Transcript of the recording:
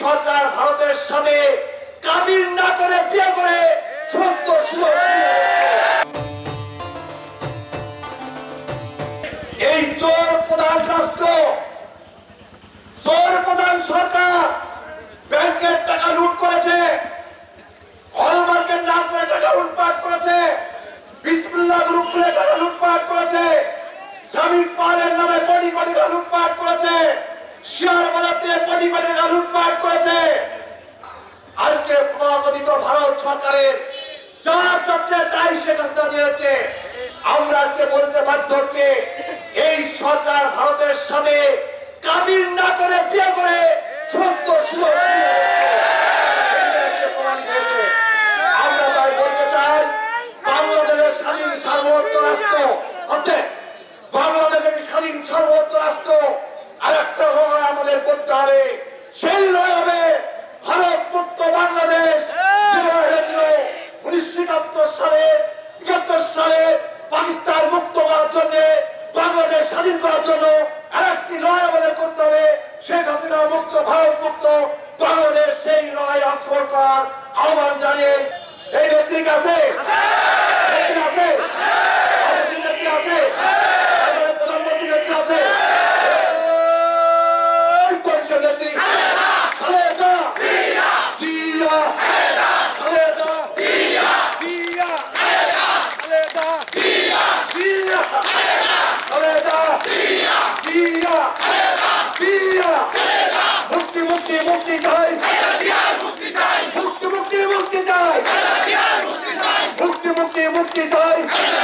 সরকার ভারতের সাথে কাবিল না করে বিয়ে করে সমস্ত এই চোর প্রধান রাষ্ট্র, চোর প্রধান সরকার ব্যাংকের টাকা লুট করেছে, হলমার্কের নাম করে টাকা লুটপাট করেছে, বিসমিল্লাহ গ্রুপ খুলে টাকা লুটপাট করেছে, স্বামী পালের নামে কোটি কোটি শেয়ার বাজার থেকে কোটি কোটি টাকা লুটপাট করেছে আজকে ভারত সরকারের যা চাচ্ছে তাই শেখ দিয়েছে আমরা আজকে বলতে বাধ্য হচ্ছে, এই সরকার ভারতের সাথে কাবিল না করে বিয়ে করে সমস্ত সুযোগ। আমরা তাই বলতে চাই, বাংলাদেশের স্বাধীন সার্বভৌম রাষ্ট্র আছে বাংলাদেশের স্বাধীন সার্বভৌম রাষ্ট্র আর একটা লড়াই আমাদের করতে হবে সেই হবে ভারত মুক্ত বাংলাদেশ। হয়েছিল উনিশশো একাত্তর সালে একাত্তর সালে পাকিস্তান মুক্ত করার জন্য বাংলাদেশ স্বাধীন করার জন্য আর একটি লড়াই আমাদের করতে হবে। শেখ হাসিনা মুক্ত ভারত মুক্ত বাংলাদেশ সেই লড়াই অংশগ্রহণ করার আহ্বান জানিয়ে এই নেত্রী আছে hospitais.